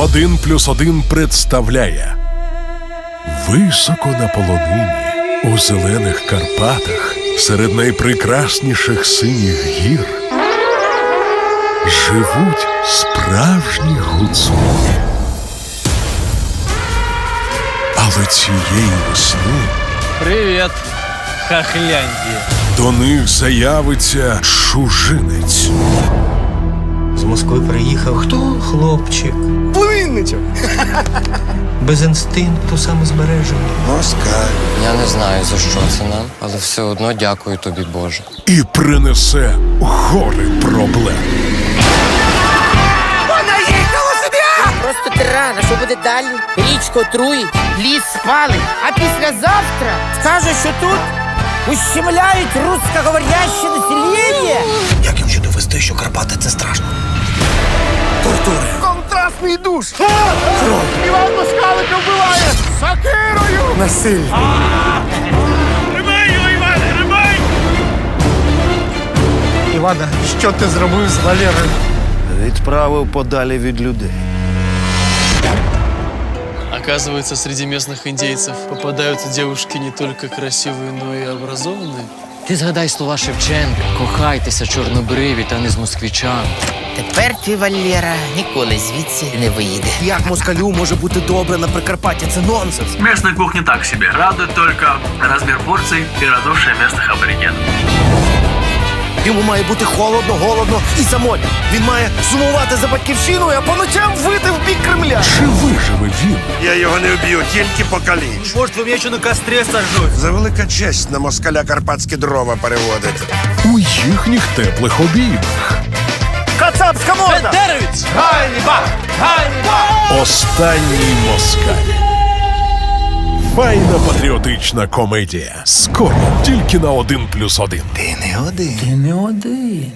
Один плюс один представляє Високо на полонині, у зелених Карпатах, серед найпрекрасніших синіх гір живуть справжні гуцули. Але цієї весни Привет, Хохляндия. до них заявиться чужинець. З Москви приїхав хто? Хлопчик. Плинничок. Без інстинкту самозбереження. Я не знаю за що це нам, але все одно дякую тобі, Боже. і принесе гори проблем. Просто тирана, що буде далі? Річку отруїть, ліс спалить, а післязавтра скаже, що тут ущемляють русскоговоряще населення. Як їм ще довести, що Карпати це страшно? Тортури. Контрастний душ. Кров. Іван Москалик вбиває. Сакирою. Насилля. Івана, що ти зробив з Валерою? Відправив подалі від людей. Оказывается, среди местных индейцев попадаются девушки не только красивые, но и образованные. Ти згадай слова Шевченка, кохайтеся, чорнобриві та не з москвичами. Тепер ти, Валера, ніколи звідси не виїде. Як москалю може бути добре на Прикарпатті? Це нонсенс. Местная кухня так себе. Радует только размер порций и радушие местных аборигенов. Йому має бути холодно, голодно і самотньо. Він має сумувати за батьківщиною, а по ночам вити в бік Кремля. Чи виживе він? Я його не вб'ю, тільки покалічу. Может, вам я ще на кострі сажусь? За велика честь на москаля карпатські дрова переводити. У їхніх теплих обіймах. Кацапська мода! Деровец! Останній москаль. Файна патріотична комедія. Скоро тільки на один плюс один. Ти не один. Ти не один.